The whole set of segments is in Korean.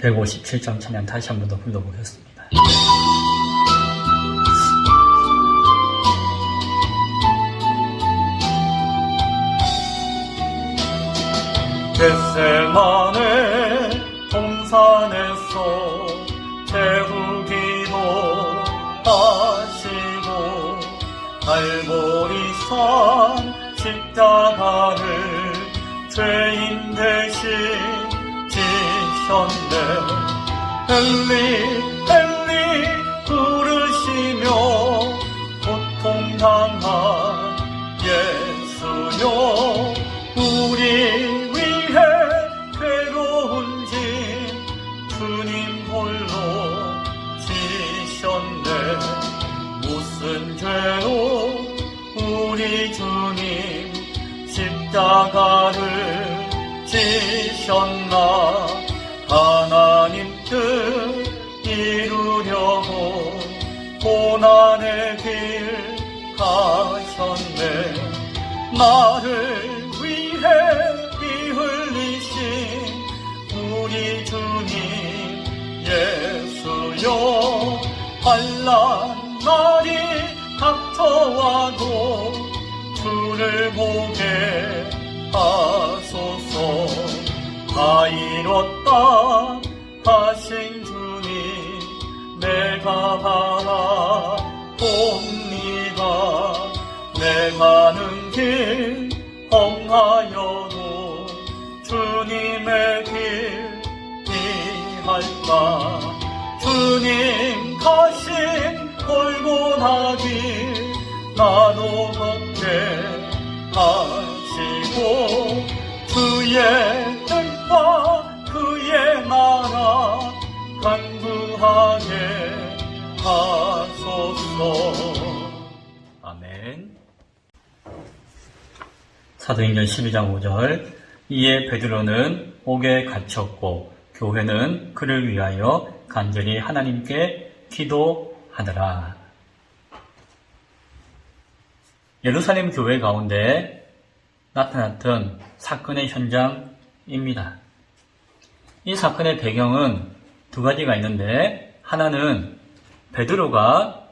157장 찬양 다시 한 번 더 불러보겠습니다. 겟세만의 동산에서 제후기도 하시고 갈보리산 십자가를 죄인 지셨네 엘리 엘리 부르시며 고통당한 예수여 우리 위해 괴로운 짐 주님 홀로 지셨네. 무슨 죄로 우리 주님 십자가를 지셨나 나를 위해 피 흘리신 우리 주님 예수여 환란 날이 닥쳐와도 주를 보게 하소서. 다 이뤘다 하신 주님 내가 길 험하여도 주님의 길 피할까? 주님 가신 골고나 길 나도 걷게 하시고 그의 사도행전 12장 5절 이에 베드로는 옥에 갇혔고 교회는 그를 위하여 간절히 하나님께 기도하더라. 예루살렘 교회 가운데 나타났던 사건의 현장입니다. 이 사건의 배경은 두 가지가 있는데 하나는 베드로가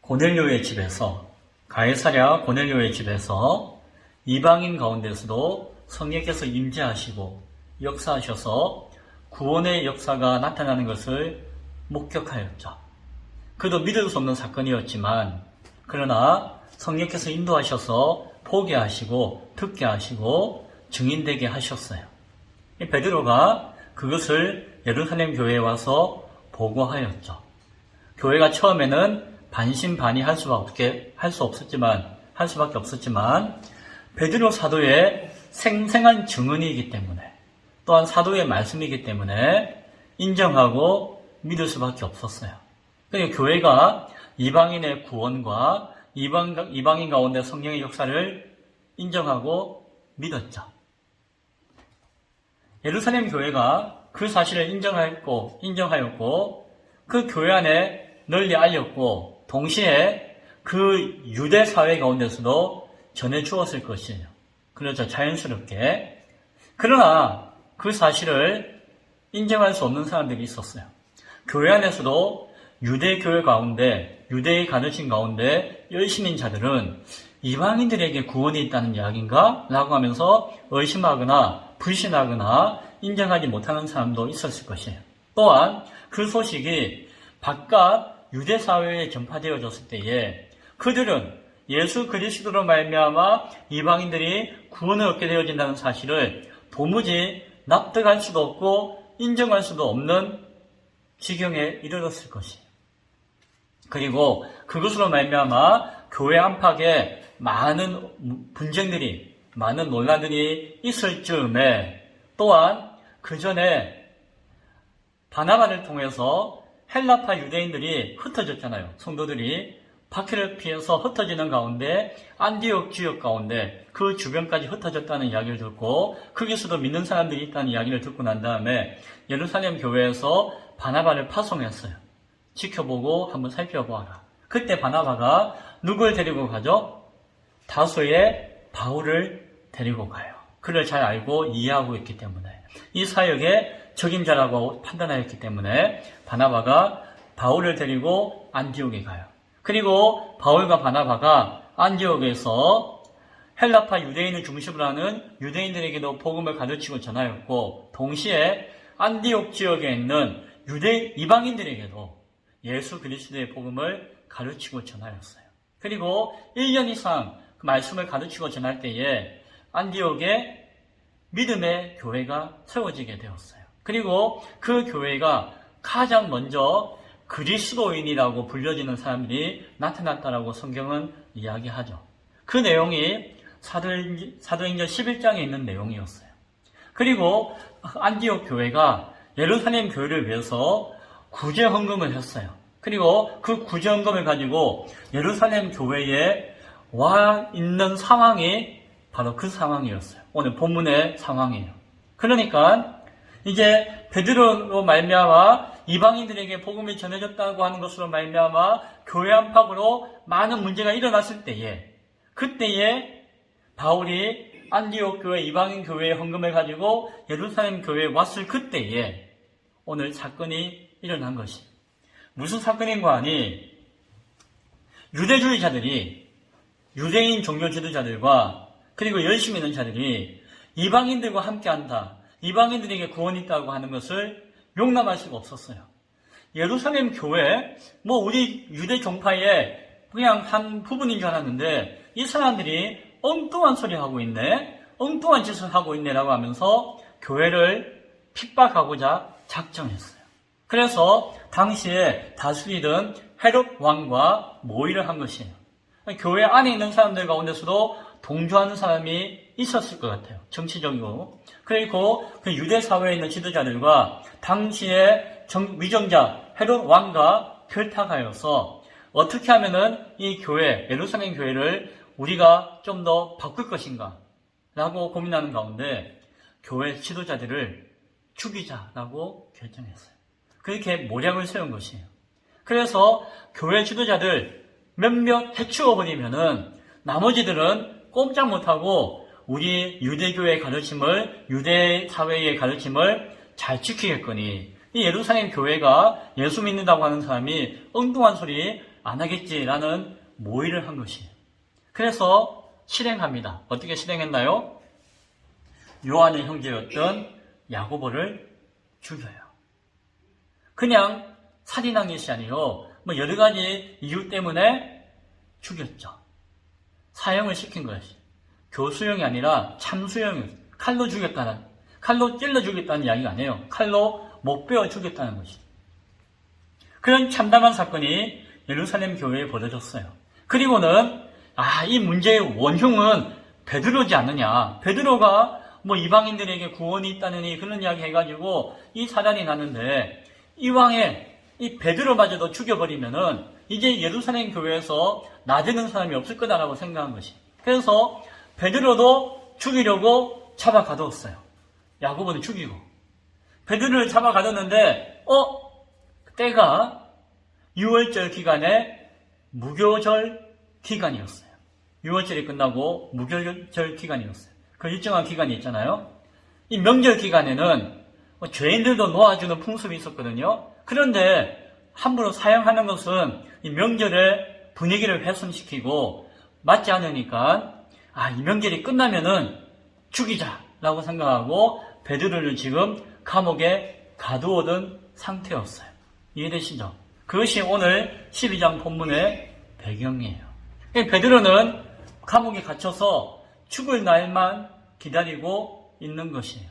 고넬료의 집에서 가해사랴 고넬료의 집에서 이방인 가운데서도 성령께서 임재하시고 역사하셔서 구원의 역사가 나타나는 것을 목격하였죠. 그도 믿을 수 없는 사건이었지만 그러나 성령께서 인도하셔서 보게 하시고 듣게 하시고 증인되게 하셨어요. 이 베드로가 그것을 예루살렘 교회에 와서 보고하였죠. 교회가 처음에는 반신반의 할 수밖에 할수 없었지만 할 수밖에 없었지만 베드로 사도의 생생한 증언이기 때문에 또한 사도의 말씀이기 때문에 인정하고 믿을 수밖에 없었어요. 그러니까 교회가 이방인의 구원과 이방, 이방인 가운데 성령의 역사를 인정하고 믿었죠. 예루살렘 교회가 그 사실을 인정하였고, 인정하였고, 그 교회 안에 널리 알렸고, 동시에 그 유대 사회 가운데서도 전해 주었을 것이에요. 그렇죠. 자연스럽게. 그러나 그 사실을 인정할 수 없는 사람들이 있었어요. 교회 안에서도 유대 교회 가운데, 유대의 가르침 가운데 열심인 자들은 이방인들에게 구원이 있다는 이야기인가? 라고 하면서 의심하거나 불신하거나 인정하지 못하는 사람도 있었을 것이에요. 또한 그 소식이 바깥 유대 사회에 전파되어졌을 때에 그들은 예수 그리스도로 말미암아 이방인들이 구원을 얻게 되어진다는 사실을 도무지 납득할 수도 없고 인정할 수도 없는 지경에 이르렀을 것이에요. 그리고 그것으로 말미암아 교회 안팎에 많은 분쟁들이 많은 논란들이 있을 즈음에 또한 그 전에 바나바를 통해서 헬라파 유대인들이 흩어졌잖아요. 성도들이 박해를 피해서 흩어지는 가운데 안디옥 지역 가운데 그 주변까지 흩어졌다는 이야기를 듣고 거기서도 믿는 사람들이 있다는 이야기를 듣고 난 다음에 예루살렘 교회에서 바나바를 파송했어요. 지켜보고 한번 살펴보아라. 그때 바나바가 누굴 데리고 가죠? 다수의 바울을 데리고 가요. 그를 잘 알고 이해하고 있기 때문에. 이 사역의 적임자라고 판단하였기 때문에 바나바가 바울을 데리고 안디옥에 가요. 그리고 바울과 바나바가 안디옥에서 헬라파 유대인을 중심으로 하는 유대인들에게도 복음을 가르치고 전하였고 동시에 안디옥 지역에 있는 유대 이방인들에게도 예수 그리스도의 복음을 가르치고 전하였어요. 그리고 1년 이상 그 말씀을 가르치고 전할 때에 안디옥에 믿음의 교회가 세워지게 되었어요. 그리고 그 교회가 가장 먼저 그리스도인이라고 불려지는 사람들이 나타났다라고 성경은 이야기하죠. 그 내용이 사도행- 사도행전 11장에 있는 내용이었어요. 그리고 안디옥 교회가 예루살렘 교회를 위해서 구제 헌금을 했어요. 그리고 그 구제 헌금을 가지고 예루살렘 교회에 와 있는 상황이 바로 그 상황이었어요. 오늘 본문의 상황이에요. 그러니까 이제 베드로로 말미암아 이방인들에게 복음이 전해졌다고 하는 것으로 말미암아 교회 안팎으로 많은 문제가 일어났을 때에 그때에 바울이 안디옥 교회 이방인 교회의 헌금을 가지고 예루살렘 교회에 왔을 그때에 오늘 사건이 일어난 것이 무슨 사건인가 하니 유대주의자들이 유대인 종교 지도자들과 그리고 열심히 있는 자들이 이방인들과 함께 한다. 이방인들에게 구원이 있다고 하는 것을 용납할 수가 없었어요. 예루살렘 교회, 뭐 우리 유대 종파의 그냥 한 부분인 줄 알았는데 이 사람들이 엉뚱한 소리 하고 있네, 엉뚱한 짓을 하고 있네라고 하면서 교회를 핍박하고자 작정했어요. 그래서 당시에 다스리던 헤롯 왕과 모의를 한 것이에요. 교회 안에 있는 사람들 가운데서도 동조하는 사람이 있었을 것 같아요. 정치적으로. 그리고 그 유대 사회에 있는 지도자들과 당시의 정- 위정자 헤롯 왕과 결탁하여서 어떻게 하면은 이 교회, 예루살렘 교회를 우리가 좀 더 바꿀 것인가? 라고 고민하는 가운데 교회 지도자들을 죽이자라고 결정했어요. 그렇게 모략을 세운 것이에요. 그래서 교회 지도자들 몇몇 해치워버리면은 나머지들은 꼼짝 못하고 우리 유대교의 가르침을, 유대 사회의 가르침을 잘 지키겠거니 이 예루살렘 교회가 예수 믿는다고 하는 사람이 엉뚱한 소리 안 하겠지라는 모의를 한 것이에요. 그래서 실행합니다. 어떻게 실행했나요? 요한의 형제였던 야고보를 죽여요. 그냥 살인한 것이 아니요. 뭐 여러 가지 이유 때문에 죽였죠. 사형을 시킨 것이. 교수형이 아니라 참수형이었어요. 칼로 죽였다는, 칼로 찔러 죽였다는 이야기가 아니에요. 칼로 못 베어 죽였다는 것이. 그런 참담한 사건이 예루살렘 교회에 벌어졌어요. 그리고는 아, 이 문제의 원흉은 베드로지 않느냐. 베드로가 뭐 이방인들에게 구원이 있다느니 그런 이야기 해가지고 이 사단이 나는데 이왕에 이 베드로마저도 죽여버리면은 이제 예루살렘 교회에서 나대는 사람이 없을 거다라고 생각한 것이. 그래서 베드로도 죽이려고 잡아 가두었어요. 야고보는 죽이고. 베드로를 잡아 가뒀는데 어 때가 6월절 기간에 무교절 기간이었어요. 6월절이 끝나고 무교절 기간이었어요. 그 일정한 기간이 있잖아요. 이 명절 기간에는 뭐 죄인들도 놓아주는 풍습이 있었거든요. 그런데 함부로 사용하는 것은 이 명절의 분위기를 훼손시키고 맞지 않으니까 아, 이 명절이 끝나면은 죽이자라고 생각하고 베드로를 지금 감옥에 가두어둔 상태였어요. 이해되시죠? 그것이 오늘 12장 본문의 배경이에요. 베드로는 감옥에 갇혀서 죽을 날만 기다리고 있는 것이에요.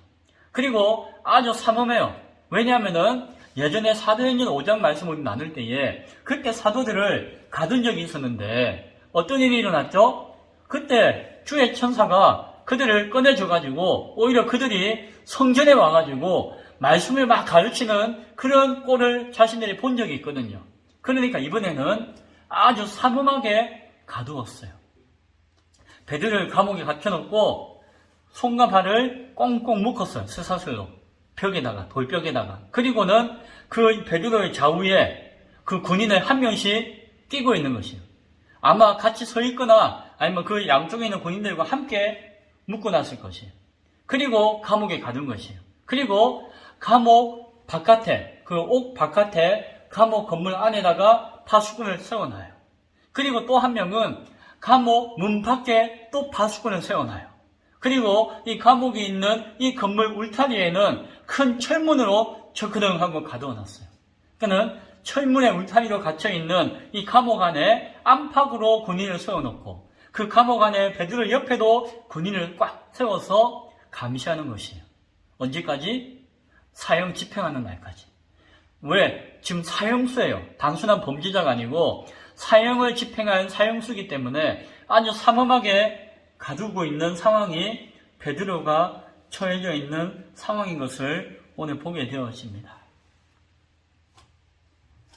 그리고 아주 삼엄해요. 왜냐하면은 예전에 사도행전 5장 말씀을 나눌 때에 그때 사도들을 가둔 적이 있었는데 어떤 일이 일어났죠? 그때 주의 천사가 그들을 꺼내줘가지고 오히려 그들이 성전에 와가지고 말씀을 막 가르치는 그런 꼴을 자신들이 본 적이 있거든요. 그러니까 이번에는 아주 삼엄하게 가두었어요. 베드를 감옥에 갇혀놓고 손과 발을 꽁꽁 묶었어요. 쇠사슬로. 벽에다가, 돌벽에다가. 그리고는 그 베드로의 좌우에 그 군인을 한 명씩 뛰고 있는 것이에요. 아마 같이 서 있거나 아니면 그 양쪽에 있는 군인들과 함께 묶어놨을 것이에요. 그리고 감옥에 가둔 것이에요. 그리고 감옥 바깥에, 그 옥 바깥에 감옥 건물 안에다가 파수꾼을 세워놔요. 그리고 또 한 명은 감옥 문 밖에 또 파수꾼을 세워놔요. 그리고 이 감옥이 있는 이 건물 울타리에는 큰 철문으로 접근하고 가둬 놨어요. 그는 철문의 울타리로 갇혀 있는 이 감옥 안에 안팎으로 군인을 세워놓고 그 감옥 안에 베드로 옆에도 군인을 꽉 세워서 감시하는 것이에요. 언제까지? 사형 집행하는 날까지. 왜? 지금 사형수예요. 단순한 범죄자가 아니고 사형을 집행한 사형수기 때문에 아주 삼엄하게 가두고 있는 상황이 베드로가 처해져 있는 상황인 것을 오늘 보게 되었습니다.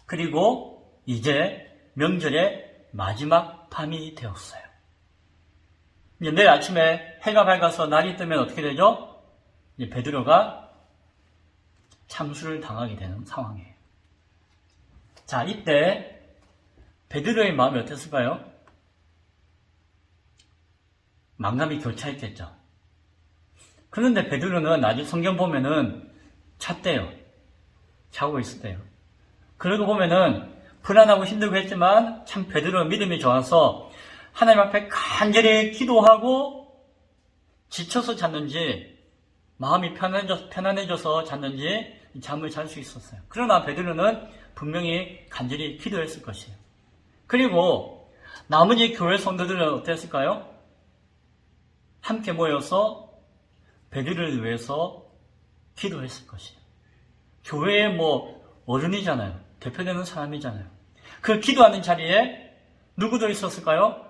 그리고 이제 명절의 마지막 밤이 되었어요. 내일 아침에 해가 밝아서 날이 뜨면 어떻게 되죠? 베드로가 참수를 당하게 되는 상황이에요. 자, 이때 베드로의 마음이 어땠을까요? 망감이 교차했겠죠. 그런데 베드로는 아주 성경 보면은 찼대요. 자고 있었대요. 그러고 보면은 불안하고 힘들고 했지만 참 베드로 믿음이 좋아서 하나님 앞에 간절히 기도하고 지쳐서 잤는지 마음이 편안해져, 편안해져서 잤는지 잠을 잘 수 있었어요. 그러나 베드로는 분명히 간절히 기도했을 것이에요. 그리고 나머지 교회 성도들은 어땠을까요? 함께 모여서 베드로를 위해서 기도했을 것이에요. 교회의 뭐 어른이잖아요. 대표되는 사람이잖아요. 그 기도하는 자리에 누구도 있었을까요?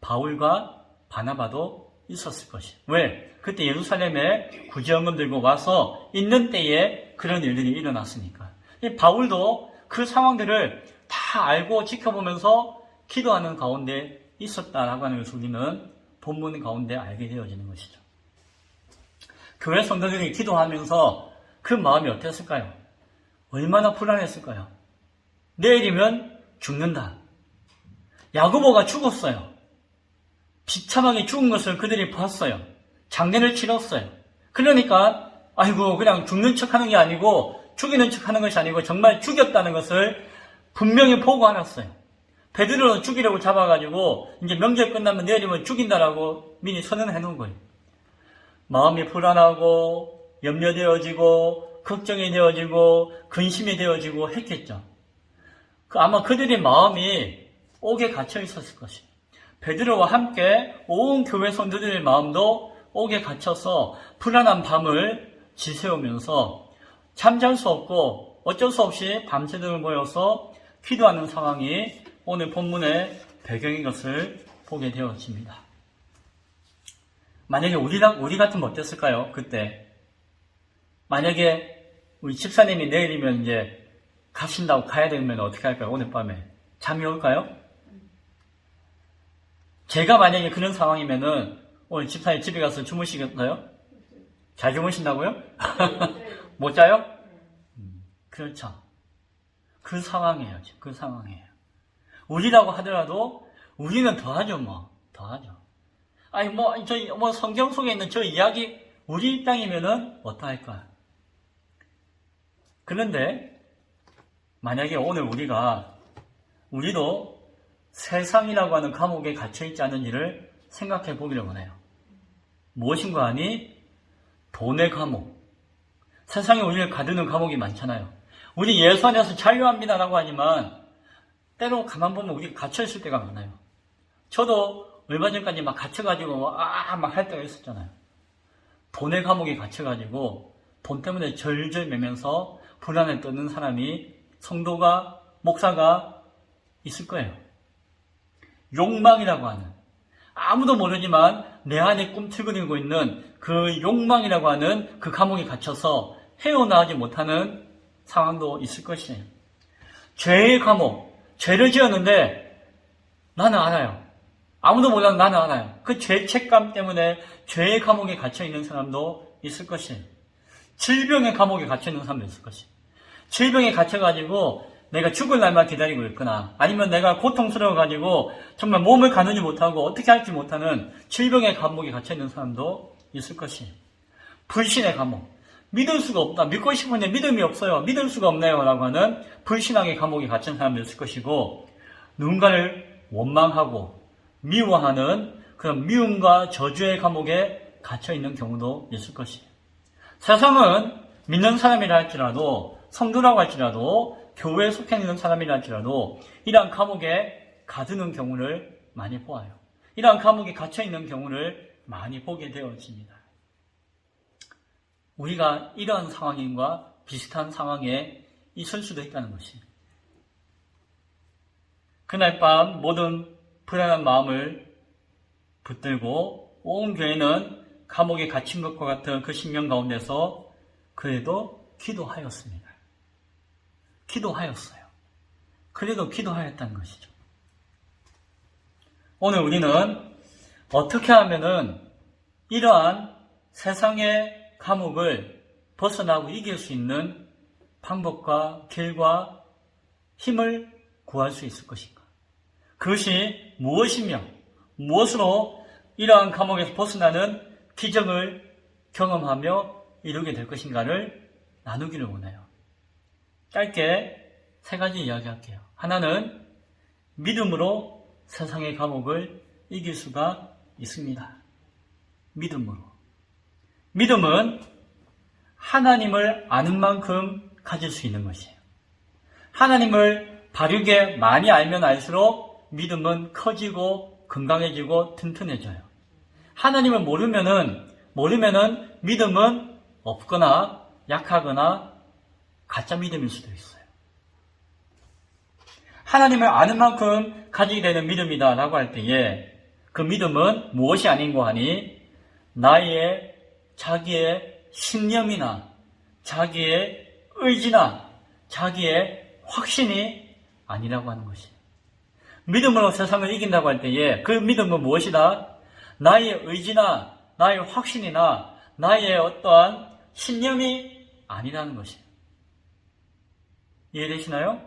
바울과 바나바도 있었을 것이에요. 왜? 그때 예루살렘에 구제원금 들고 와서 있는 때에 그런 일들이 일어났으니까. 이 바울도 그 상황들을 다 알고 지켜보면서 기도하는 가운데 있었다라고 하는 것을 우리는 본문 가운데 알게 되어지는 것이죠. 교회 성도들이 기도하면서 그 마음이 어땠을까요? 얼마나 불안했을까요? 내일이면 죽는다. 야구보가 죽었어요. 비참하게 죽은 것을 그들이 봤어요. 장례를 치렀어요. 그러니까 아이고 그냥 죽는 척하는 게 아니고 죽이는 척하는 것이 아니고 정말 죽였다는 것을 분명히 보고 알았어요. 베드로는 죽이려고 잡아가지고 이제 명절 끝나면 내일이면 죽인다라고 미리 선언해 놓은 거예요. 마음이 불안하고 염려되어지고 걱정이 되어지고 근심이 되어지고 했겠죠. 그 아마 그들의 마음이 옥에 갇혀 있었을 것이에요. 베드로와 함께 온 교회 성도들의 마음도 옥에 갇혀서 불안한 밤을 지새우면서 잠잘 수 없고 어쩔 수 없이 밤새도록 모여서 기도하는 상황이 오늘 본문의 배경인 것을 보게 되어집니다. 만약에 우리, 우리 같으면 어땠을까요? 그때. 만약에 우리 집사님이 내일이면 이제 가신다고 가야 되면 어떻게 할까요? 오늘 밤에. 잠이 올까요? 제가 만약에 그런 상황이면은 오늘 집사님 집에 가서 주무시겠어요? 잘 주무신다고요? 못 자요? 음, 그렇죠. 그 상황이에요. 그 상황이에요. 우리라고 하더라도 우리는 더하죠, 뭐. 더하죠. 아니, 뭐, 저, 뭐, 성경 속에 있는 저 이야기, 우리 입장이면은 어떠할까요? 그런데, 만약에 오늘 우리가, 우리도 세상이라고 하는 감옥에 갇혀 있지 않은지를 생각해 보기를 원해요. 무엇인가 하니, 돈의 감옥. 세상에 우리를 가두는 감옥이 많잖아요. 우리 예수 안에서 자유합니다라고 하지만, 때로 가만 보면 우리가 갇혀 있을 때가 많아요. 저도 얼마 전까지 막 갇혀가지고, 아, 막 할 때가 있었잖아요. 돈의 감옥에 갇혀가지고, 돈 때문에 절절 매면서 불안에 떠는 사람이, 성도가, 목사가 있을 거예요. 욕망이라고 하는, 아무도 모르지만 내 안에 꿈틀거리고 있는 그 욕망이라고 하는 그 감옥에 갇혀서 헤어나오지 못하는 상황도 있을 것이에요. 죄의 감옥, 죄를 지었는데 나는 알아요. 아무도 몰라도 나는 알아요. 그 죄책감 때문에 죄의 감옥에 갇혀 있는 사람도 있을 것이에요. 질병의 감옥에 갇혀 있는 사람도 있을 것이에요. 질병에 갇혀가지고 내가 죽을 날만 기다리고 있거나 아니면 내가 고통스러워가지고 정말 몸을 가누지 못하고 어떻게 할지 못하는 질병의 감옥에 갇혀 있는 사람도 있을 것이에요. 불신의 감옥. 믿을 수가 없다. 믿고 싶은데 믿음이 없어요. 믿을 수가 없네요. 라고 하는 불신앙의 감옥에 갇힌 사람도 있을 것이고, 누군가를 원망하고 미워하는 그런 미움과 저주의 감옥에 갇혀 있는 경우도 있을 것이에요. 세상은 믿는 사람이라 할지라도, 성도라고 할지라도, 교회에 속해 있는 사람이라 할지라도, 이러한 감옥에 가두는 경우를 많이 보아요. 이러한 감옥에 갇혀 있는 경우를 많이 보게 되어집니다. 우리가 이러한 상황인과 비슷한 상황에 있을 수도 있다는 것이. 그날 밤 모든 불안한 마음을 붙들고 온 교회는 감옥에 갇힌 것과 같은 그 신명 가운데서 그래도 기도하였습니다. 기도하였어요. 그래도 기도하였다는 것이죠. 오늘 우리는 어떻게 하면은 이러한 세상의 감옥을 벗어나고 이길 수 있는 방법과 길과 힘을 구할 수 있을 것인가? 그것이 무엇이며 무엇으로 이러한 감옥에서 벗어나는 기적을 경험하며 이루게 될 것인가를 나누기를 원해요. 짧게 세 가지 이야기할게요. 하나는 믿음으로 세상의 감옥을 이길 수가 있습니다. 믿음으로. 믿음은 하나님을 아는 만큼 가질 수 있는 것이에요. 하나님을 바르게 많이 알면 알수록 믿음은 커지고 건강해지고 튼튼해져요. 하나님을 모르면은 모르면은 믿음은 없거나 약하거나 가짜 믿음일 수도 있어요. 하나님을 아는 만큼 가지게 되는 믿음이다라고 할 때에 그 믿음은 무엇이 아닌고 하니 나의 자기의 신념이나 자기의 의지나 자기의 확신이 아니라고 하는 것이. 믿음으로 세상을 이긴다고 할 때에 그 믿음은 무엇이다? 나의 의지나 나의 확신이나 나의 어떠한 신념이 아니라는 것이에요. 이해되시나요?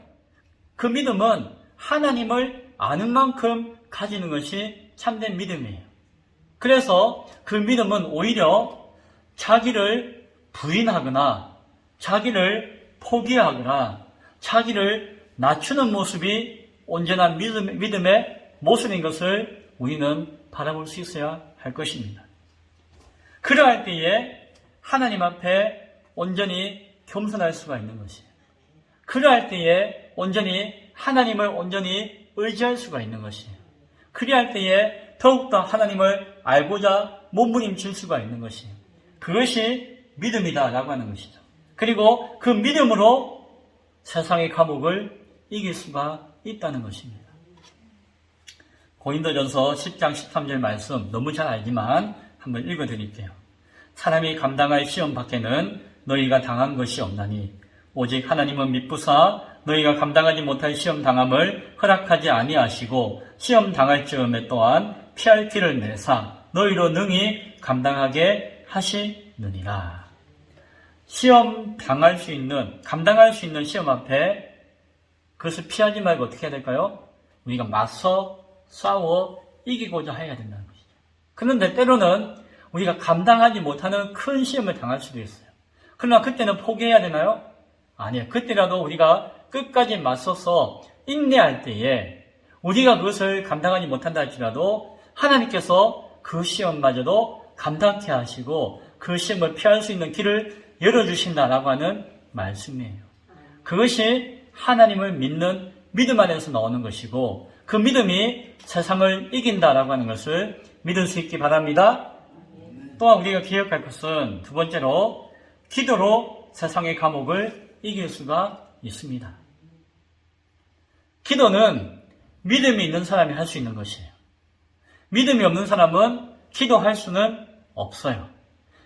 그 믿음은 하나님을 아는 만큼 가지는 것이 참된 믿음이에요. 그래서 그 믿음은 오히려 자기를 부인하거나 자기를 포기하거나 자기를 낮추는 모습이 온전한 믿음, 믿음의 모습인 것을 우리는 바라볼 수 있어야 할 것입니다. 그러할 때에 하나님 앞에 온전히 겸손할 수가 있는 것이에요. 그러할 때에 온전히 하나님을 온전히 의지할 수가 있는 것이에요. 그리할 때에 더욱더 하나님을 알고자 몸부림칠 수가 있는 것이에요. 그것이 믿음이다라고 하는 것이죠. 그리고 그 믿음으로 세상의 감옥을 이길 수가 있다는 것입니다. 고인도전서 10장 13절 말씀 너무 잘 알지만 한번 읽어드릴게요. 사람이 감당할 시험 밖에는 너희가 당한 것이 없나니 오직 하나님은 믿부사 너희가 감당하지 못할 시험 당함을 허락하지 아니하시고 시험 당할 즈음에 또한 피할 길을 내사 너희로 능히 감당하게 하시느니라. 시험 당할 수 있는 감당할 수 있는 시험 앞에 그것을 피하지 말고 어떻게 해야 될까요? 우리가 맞서 싸워 이기고자 해야 된다는 것이죠. 그런데 때로는 우리가 감당하지 못하는 큰 시험을 당할 수도 있어요. 그러나 그때는 포기해야 되나요? 아니요. 그때라도 우리가 끝까지 맞서서 인내할 때에 우리가 그것을 감당하지 못한다 할지라도 하나님께서 그 시험마저도 감당케 하시고 그 시험을 피할 수 있는 길을 열어주신다라고 하는 말씀이에요. 그것이 하나님을 믿는 믿음 안에서 나오는 것이고 그 믿음이 세상을 이긴다라고 하는 것을 믿을 수 있기 바랍니다. 또한 우리가 기억할 것은 두 번째로 기도로 세상의 감옥을 이길 수가 있습니다. 기도는 믿음이 있는 사람이 할 수 있는 것이에요. 믿음이 없는 사람은 기도할 수는 없어요.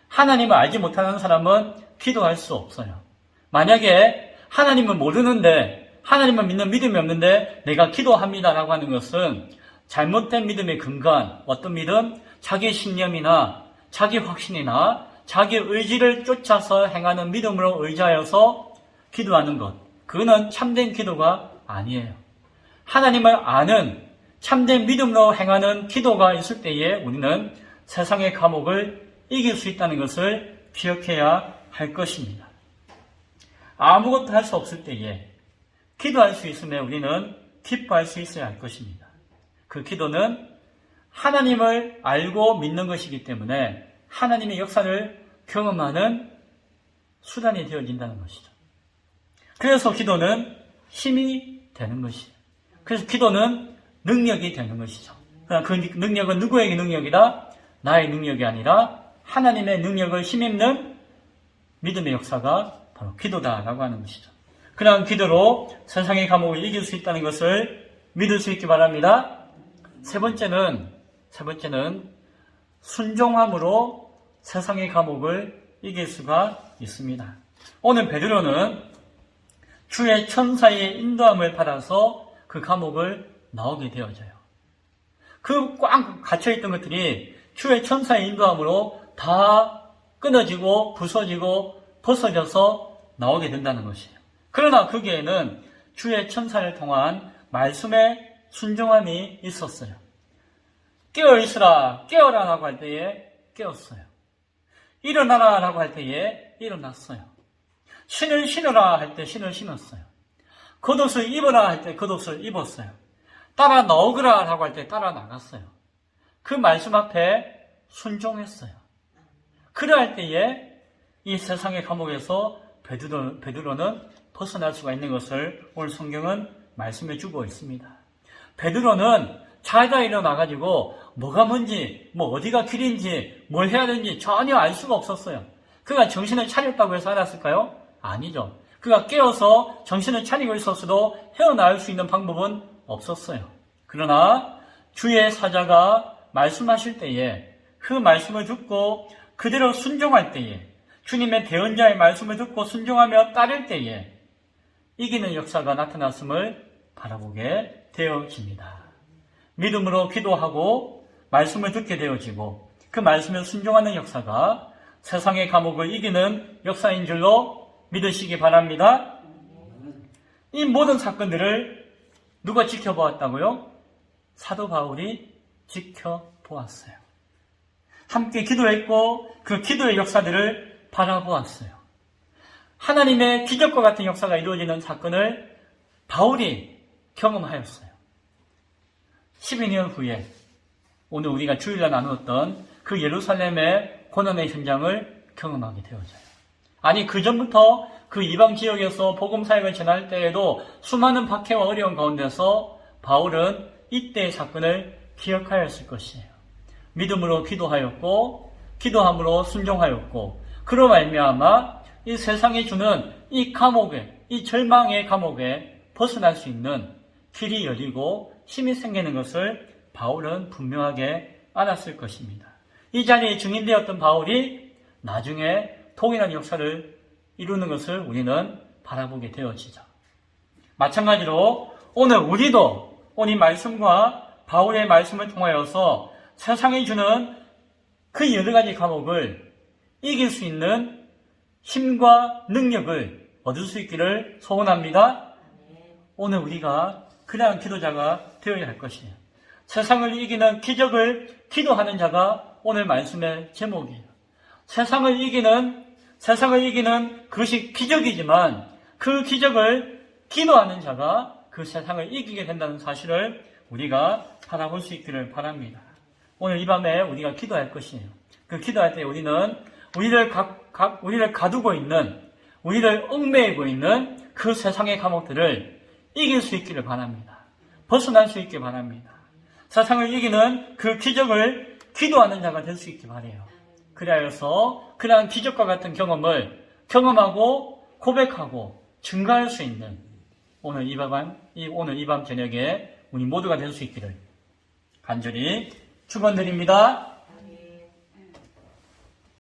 하나님을 알지 못하는 사람은 기도할 수 없어요. 만약에 하나님을 모르는데 하나님을 믿는 믿음이 없는데 내가 기도합니다라고 하는 것은 잘못된 믿음에 근거한 어떤 믿음? 자기 신념이나 자기 확신이나 자기 의지를 쫓아서 행하는 믿음으로 의지하여서 기도하는 것. 그거는 참된 기도가 아니에요. 하나님을 아는 참된 믿음으로 행하는 기도가 있을 때에 우리는 세상의 감옥을 이길 수 있다는 것을 기억해야 할 것입니다. 아무것도 할 수 없을 때에 기도할 수 있으면 우리는 기뻐할 수 있어야 할 것입니다. 그 기도는 하나님을 알고 믿는 것이기 때문에 하나님의 역사를 경험하는 수단이 되어진다는 것이죠. 그래서 기도는 힘이 되는 것이에요. 그래서 기도는 능력이 되는 것이죠. 그 능력은 누구에게 능력이다? 나의 능력이 아니라 하나님의 능력을 힘입는 믿음의 역사가 바로 기도다라고 하는 것이죠. 그러한 기도로 세상의 감옥을 이길 수 있다는 것을 믿을 수 있기 바랍니다. 세 번째는 세 번째는 순종함으로 세상의 감옥을 이길 수가 있습니다. 오늘 베드로는 주의 천사의 인도함을 받아서 그 감옥을 나오게 되어져요. 그 꽉 갇혀있던 것들이 주의 천사의 인도함으로 다 끊어지고 부서지고 벗어져서 나오게 된다는 것이에요. 그러나 거기에는 주의 천사를 통한 말씀의 순종함이 있었어요. 깨어 있으라, 깨어라 라고 할 때에 깨었어요. 일어나라 라고 할 때에 일어났어요. 신을 신으라 할 때 신을 신었어요. 겉옷을 입어라 할 때 겉옷을 입었어요. 따라 나오거라 라고 할 때 따라 나갔어요. 그 말씀 앞에 순종했어요. 그러할 때에 이 세상의 감옥에서 베드로, 베드로는 벗어날 수가 있는 것을 오늘 성경은 말씀해 주고 있습니다. 베드로는 자다 일어나가지고 뭐가 뭔지, 뭐 어디가 길인지, 뭘 해야 되는지 전혀 알 수가 없었어요. 그가 정신을 차렸다고 해서 알았을까요? 아니죠. 그가 깨어서 정신을 차리고 있었어도 헤어나올 수 있는 방법은 없었어요. 그러나 주의 사자가 말씀하실 때에 그 말씀을 듣고 그대로 순종할 때에 주님의 대언자의 말씀을 듣고 순종하며 따를 때에 이기는 역사가 나타났음을 바라보게 되어집니다. 믿음으로 기도하고 말씀을 듣게 되어지고 그 말씀에 순종하는 역사가 세상의 감옥을 이기는 역사인 줄로 믿으시기 바랍니다. 이 모든 사건들을 누가 지켜보았다고요? 사도 바울이 지켜보았어요. 함께 기도했고 그 기도의 역사들을 바라보았어요. 하나님의 기적과 같은 역사가 이루어지는 사건을 바울이 경험하였어요. 12년 후에 오늘 우리가 주일날 나누었던 그 예루살렘의 고난의 현장을 경험하게 되어져요. 아니 그 전부터 그 이방 지역에서 복음 사역을 전할 때에도 수많은 박해와 어려운 가운데서 바울은 이때의 사건을 기억하였을 것이에요. 믿음으로 기도하였고 기도함으로 순종하였고 그로 말미암아 이 세상이 주는 이 감옥에 이 절망의 감옥에 벗어날 수 있는 길이 열리고 힘이 생기는 것을 바울은 분명하게 알았을 것입니다. 이 자리에 증인되었던 바울이 나중에 통일한 역사를 이루는 것을 우리는 바라보게 되어지죠. 마찬가지로 오늘 우리도 오늘 말씀과 바울의 말씀을 통하여서 세상이 주는 그 여러 가지 감옥을 이길 수 있는 힘과 능력을 얻을 수 있기를 소원합니다. 오늘 우리가 그러한 기도자가 되어야 할 것이에요. 세상을 이기는 기적을 기도하는 자가 오늘 말씀의 제목이에요. 세상을 이기는 세상을 이기는 그것이 기적이지만 그 기적을 기도하는 자가 그 세상을 이기게 된다는 사실을 우리가 바라볼 수 있기를 바랍니다. 오늘 이 밤에 우리가 기도할 것이에요. 그 기도할 때 우리는 우리를 가, 가, 우리를 가두고 있는 우리를 얽매이고 있는 그 세상의 감옥들을 이길 수 있기를 바랍니다. 벗어날 수 있기 바랍니다. 세상을 이기는 그 기적을 기도하는 자가 될 수 있기 바래요. 그리하여서 그러한 기적과 같은 경험을 경험하고 고백하고 증가할 수 있는 오늘 이 밤, 오늘 이 밤 저녁에 우리 모두가 될 수 있기를 간절히 축원드립니다.